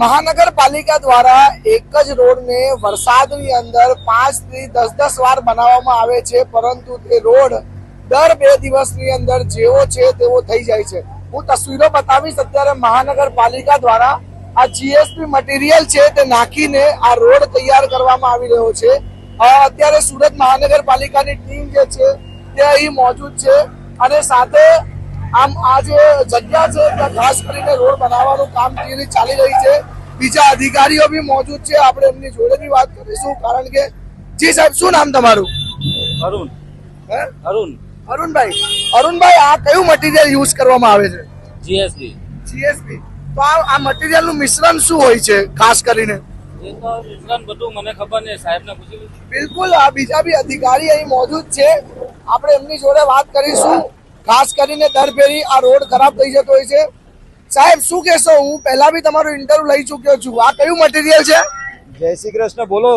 મહાનગરપાલિકા દ્વારા એક જ રોડને વરસાદની અંદર પાંચથી દસ દસ વાર બનાવવામાં આવે છે, પરંતુ તે રોડ દર બે દિવસની અંદર જેવો છે તેવો થઈ જાય છે. હું તસવીરો બતાવીશ. અત્યારે મહાનગરપાલિકા દ્વારા આ જીએસપી મટીરિયલ છે તે નાખીને આ રોડ તૈયાર કરવામાં આવી રહ્યો છે. અત્યારે સુરત મહાનગરપાલિકાની ટીમ જે છે તે અહીં મોજૂદ છે અને સાથે આમ આ જે જગ્યા છે ત્યાં ખાસ કરીને રોડ બનાવવાનું કામગીરી ચાલી રહી છે. બીજા અધિકારીઓ બી મોજૂદ છે. આપણે એમની જોડે બી વાત કરીશું કારણ કે જી સાહેબ શું નામ તમારું? અરુણ. હે? અરુણ. અરુણભાઈ. અરુણભાઈ આ કયું મટીરિયલ યુઝ કરવામાં આવે છે? જીએસબી જીએસપી તો આ આ મટીરિયલનું મિશ્રણ શું હોય છે ખાસ કરીને? એ તો મિશ્રણ બધું મને ખબર નહીં સાહેબને પૂછી બિલકુલ આ બીજા બી અધિકારી અહીં મોજૂદ છે. આપણે એમની જોડે વાત કરીશું. ખાસ કરીને દર ફેરી આ રોડ ખરાબ થઈ જતો હોય છે. સાહેબ શું કહેશો? હું પહેલા બી તમારું ઇન્ટરવ્યુ લઈ ચૂક્યો છું. આ કયું મટીરિયલ છે? જય શ્રી કૃષ્ણ બોલો.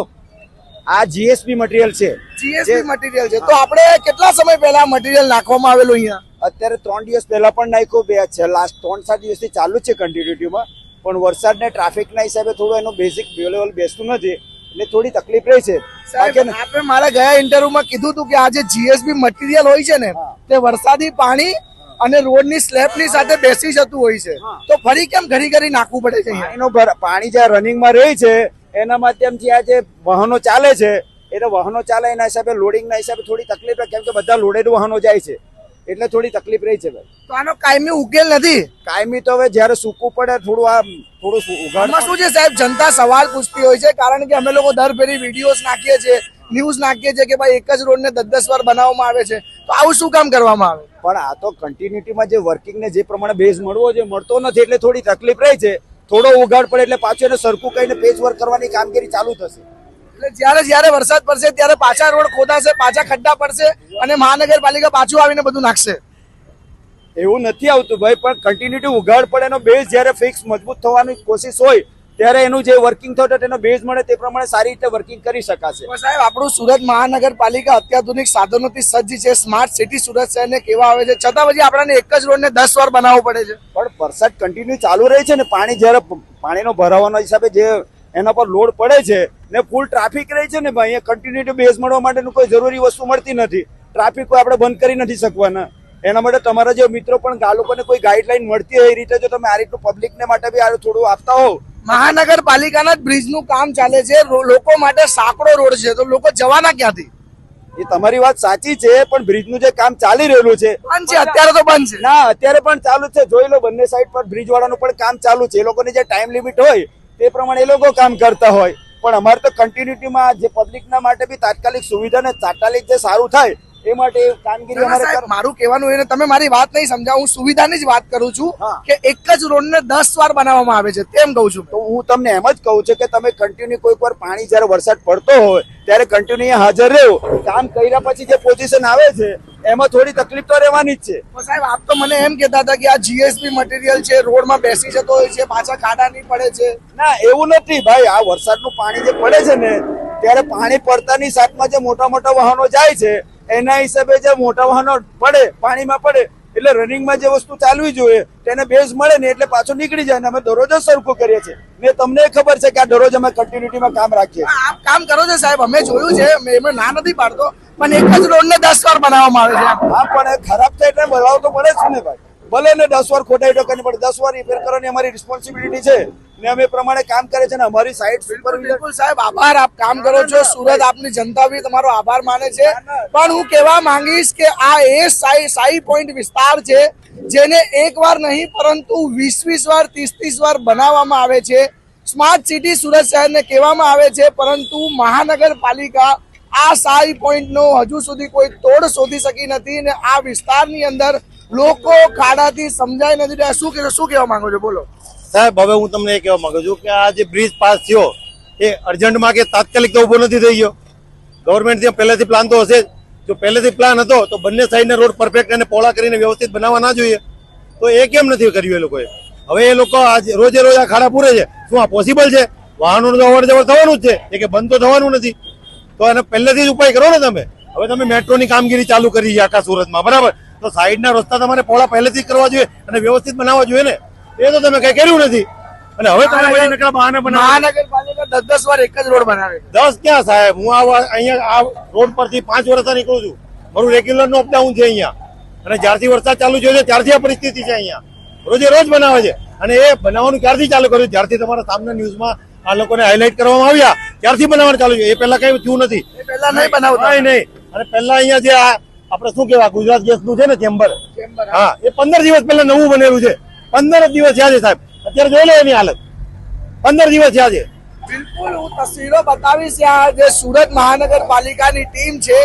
આ જીએસપી મટીરિયલ છે. જીએસપી મટીરિયલ છે. તો આપણે કેટલા સમય પહેલા મટીરિયલ નાખવામાં આવેલું અહીંયા? અત્યારે ત્રણ દિવસ પહેલા પણ નાખ્યું બે છે. લાસ્ટ ત્રણ ચાર દિવસથી ચાલુ જ છે કન્ટિન્યુટીમાં પણ વરસાદને ટ્રાફિકના હિસાબે થોડું એનું બેઝિક લેવલ બેસતું નથી. એટલે થોડી તકલીફ રહી છે. આપણે મારા ગયા ઇન્ટરવ્યુમાં કીધું હતું કે આ જે જીએસબી મટીરિયલ હોય છે ને તે વરસાદી પાણી અને રોડની સ્લેબની સાથે બેસી જતું હોય છે. તો ફરી કેમ ઘડી ઘડી નાખવું પડે છે એનો પાણી જ્યાં રનિંગમાં રહી છે એના માધ્યમથી આ જે વાહનો ચાલે છે એટલે વાહનો ચાલે એના હિસાબે લોડિંગના હિસાબે થોડી તકલીફ કેમ કે બધા લોડેડ વાહનો જાય છે. એટલે થોડી તકલીફ રહી છે ભાઈ. તો આનો કાયમી ઉકેલ નથી? કાયમી તો હવે જ્યારે સૂકવું પડે થોડું આ થોડું ઉઘાડમાં શું છે સાહેબ? જનતા સવાલ પૂછતી હોય છે કારણ કે અમે લોકો દર ફેરી વિડીયોઝ નાખીએ છીએ ન્યૂઝ નાખીએ છીએ કે ભાઈ એક જ રોડને દસ દસ વાર બનાવવામાં આવે છે. તો આવું શું કામ કરવામાં આવે? પણ આ તો કન્ટિન્યુટીમાં જે વર્કિંગને જે પ્રમાણે બેઝ મળવો છે મળતો નથી એટલે થોડી તકલીફ રહી છે. થોડો ઉઘાડ પડે એટલે પાછું એને સરખું કહીને પેચ વર્ક કરવાની કામગીરી ચાલુ થશે. એટલે જ્યારે જ્યારે વરસાદ પડશે ત્યારે પાછા રોડ ખોદાશે પાછા ખડ્ડા પડશે અને મહાનગરપાલિકા પાછું આવીને બધું નાખશે. એવું નથી આવતું ભાઈ પણ કન્ટિન્યુટી ઉઘાડ પડે એનો બેઝ જ્યારે ફિક્સ મજબૂત થવાની કોશિશ હોય ત્યારે એનું જે વર્કિંગ થતો તેનો બેઝ મળે તે પ્રમાણે સારી રીતે વર્કિંગ કરી શકાશે. સાહેબ આપણું સુરત મહાનગરપાલિકા અત્યાધુનિક સાધનોથી સજ્જ છે સ્માર્ટ સિટી સુરત શહેરને કેવા આવે છે? છતાં પછી આપણને એક જ રોડને દસ વાર બનાવવો પડે છે. પણ વરસાદ કન્ટિન્યુ ચાલુ રહે છે ને પાણી જ્યારે પાણીનો ભરાવાનો હિસાબે જે એના પર લોડ પડે છે ને ફૂલ ટ્રાફિક રહે છે ને ભાઈ અહીંયા કન્ટિન્યુટી બેઝ મળવા માટેનું કોઈ જરૂરી વસ્તુ મળતી નથી. ટ્રાફિક કોઈ આપણે બંધ કરી નથી શકવાના. એના માટે તમારા જે મિત્રો પણ આ લોકોને કોઈ ગાઈડલાઈન મળતી હોય એ રીતે જો તમે આ રીતનું પબ્લિકને માટે બી આ થોડું આપતા હોવ. મહાનગરપાલિકાના બ્રિજનું કામ ચાલે છે. લોકો માટે સાંકડો રોડ છે. તો લોકો જવાના ક્યાંથી? એ તમારી વાત સાચી છે પણ બ્રિજનું જે કામ ચાલી રહેલું છે. બંધ છે. અત્યારે તો બંધ છે. ના અત્યારે પણ ચાલુ છે. જોઈ લો બંને સાઈડ પર બ્રિજ વાળાનું પણ કામ ચાલુ છે. એ લોકોની જે ટાઈમ લિમિટ હોય તે પ્રમાણે એ લોકો કામ કરતા હોય. પણ અમારે તો કન્ટિન્યુટીમાં જે પબ્લિકના માટે બી તાત્કાલિક સુવિધા ને તાત્કાલિક જે સારું થાય એ માટે કામગીરી ના, ના, અમારે મારું કહેવાનું એને તમે મારી વાત નહીં સમજાવ હું સુવિધાની જ વાત કરું છું કે એક જ રોડને દસ વાર બનાવવામાં આવે છે તેમ કહું છું. તો હું તમને એમ જ કહું છું કે તમે કન્ટિન્યુ કોઈક વાર પાણી જયારે વરસાદ પડતો હોય ત્યારે કન્ટિન્યુ હાજર રહેવું. કામ કર્યા પછી જે પોઝિશન આવે છે એમાં થોડી તકલીફ તો રહેવાની જ છે. સાહેબ આપ તો મને એમ કહેતા હતા કે આ જીએસપી મટીરિયલ છે રોડમાં બેસી જતો હોય છે પાછા ખાડા નહીં પડે છે. ના એવું નથી ભાઈ. આ વરસાદનું પાણી જે પડે છે ને ત્યારે પાણી પડતાની સાથમાં જે મોટા મોટા વાહનો જાય છે એના હિસાબે જે મોટા વાહનો પડે પાણીમાં પડે એટલે રનિંગમાં જે વસ્તુ ચાલવી જોઈએ તેને બેઝ મળે ને એટલે પાછું નીકળી જાય ને અમે દરરોજ જ સરખું કરીએ છીએ. ને તમને ખબર છે કે આ દરરોજ અમે કન્ટિન્યુટીમાં કામ રાખીએ. આપ કામ કરો છો સાહેબ. અમે જોયું છે એમાં ના નથી પાડતો. પણ એક જ રોડને દસ વાર બનાવવામાં આવે છે. હા પણ ખરાબ થાય એટલે બદલાવ તો પડે જ ને ભાઈ. ભલે ને દસ વાર ખોટાઈ ટકાની પડે. દસ વાર રિપેર કરવાની અમારી રિસ્પોન્સિબિલિટી છે. ને અમે પ્રમાણે કામ કરે છે ને અમારી સાઈડ બિલકુલ સાહેબ આભાર. આપ કામ કરો છો. સુરત આપની જનતા બી તમારો આભાર માને છે. પણ હું કહેવા માંગીશ કે આ એ સાઈ સાઈ પોઈન્ટ વિસ્તાર છે જેને એક વાર નહીં પરંતુ વીસ વીસ વાર ત્રીસ ત્રીસ વાર બનાવવામાં આવે છે. સ્માર્ટ સિટી સુરત શહેરને કહેવામાં આવે છે પરંતુ મહાનગરપાલિકા આ સાઈ પોઈન્ટનો હજુ સુધી કોઈ તોડ શોધી શકી નથી અને આ વિસ્તારની અંદર લોકો ખાડાથી સમજાઈ નથી રહ્યા. શું કહેશો, શું કહેવા માંગો છો? બોલો. સાહેબ, હવે હું તમને એ કહેવા માંગુ છું કે આ જે બ્રિજ પાસ થયો, એ અર્જન્ટમાં કે તાત્કાલિક તો ઊભો નથી થઈ ગયો. ગવર્મેન્ટ ત્યાં પહેલેથી પ્લાન તો હશે જ. પહેલેથી પ્લાન હતો, તો બંને સાઈડના રોડ પરફેક્ટ અને પહોળા કરીને વ્યવસ્થિત બનાવવા ના જોઈએ. તો એ કેમ નથી કર્યું એ લોકોએ? હવે એ લોકો આજ રોજે રોજ આ ખાડા પૂરે છે. શું આ પોસિબલ છે? વાહનોનું અવર જવર થવાનું જ છે. એ કે બંધ તો થવાનું નથી. તો એને પહેલેથી જ ઉપાય કરો ને તમે. હવે તમે મેટ્રોની કામગીરી ચાલુ કરી છે આખા સુરતમાં બરાબર? તો સાઈડના રસ્તા તમારે પહોળા પહેલેથી જ કરવા જોઈએ અને વ્યવસ્થિત બનાવવા જોઈએ ને. એ તો તમે કઈ કર્યું નથી. અને હવે તમે પછી નકરા બહાને મહાનગરપાલિકા દસ દસ વાર એક જ રોડ બનાવે દસ ક્યાં સાહેબ? હું આ અહીંયા આ રોડ પરથી પાંચ વર્ષથી નીકળું છું. મારું રેગ્યુલર નો અપડાઉન છે અહીંયા. અને જ્યારથી વરસાદ ચાલુ થયો છે ત્યારથી આ પરિસ્થિતિ છે અહીંયા. રોજે રોજ બનાવે છે. અને એ બનાવવાનું ક્યારથી ચાલુ કર્યું? જ્યારથી તમારા સામના ન્યૂઝમાં આ લોકોને હાઇલાઇટ કરવામાં આવ્યા. ત્યારથી બનાવવાનું ચાલુ છે? એ પહેલા કઈ થયું નથી. પહેલા નહીં બનાવતા. નહીં નહીં. અને પહેલા અહીંયા જે આ આપણે શું કહેવાય ગુજરાત ગેસનું છે ને ચેમ્બર? ચેમ્બર, હા એ પંદર દિવસ પહેલા નવું બનેલું છે. પંદર જ દિવસ થયા છે સાહેબ. અત્યારે જોઈ લો એની હાલત. પંદર દિવસ થયા છે. બિલકુલ હું તસવીરો બતાવીશ. આ જે સુરત મહાનગરપાલિકાની ટીમ છે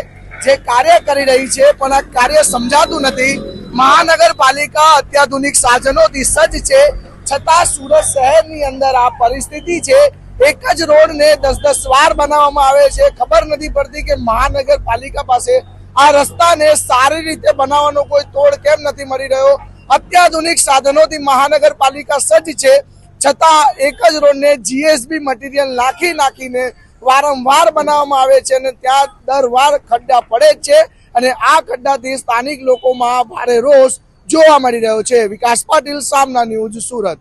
જે કાર્ય કરી રહી છે પણ આ કાર્ય સમજાતું નથી. મહાનગરપાલિકા અત્યાધુનિક સાધનોથી સજ્જ છે. છતાં સુરત શહેરની અંદર આ પરિસ્થિતિ છે, એક જ રોડને દસ દસ વાર બનાવવામાં આવે છે. ખબર નથી પડતી કે મહાનગરપાલિકા પાસે આ રસ્તાને સારી રીતે બનાવવાનો કોઈ તોડ કેમ નથી મળી રહ્યો? અત્યાધુનિક સાધનોથી મહાનગરપાલિકા સજ્જ છે. છતાં એક જ રોડને જીએસબી મટીરિયલ નાખી નાખીને વારંવાર બનાવવામાં આવે છે અને ત્યાં દર વાર ખડ્ડા પડે છે અને આ ખડ્ડાથી સ્થાનિક લોકોમાં ભારે રોષ જોવા મળી રહ્યો છે વિકાસ પાટીલ સામના ન્યૂઝ સુરત.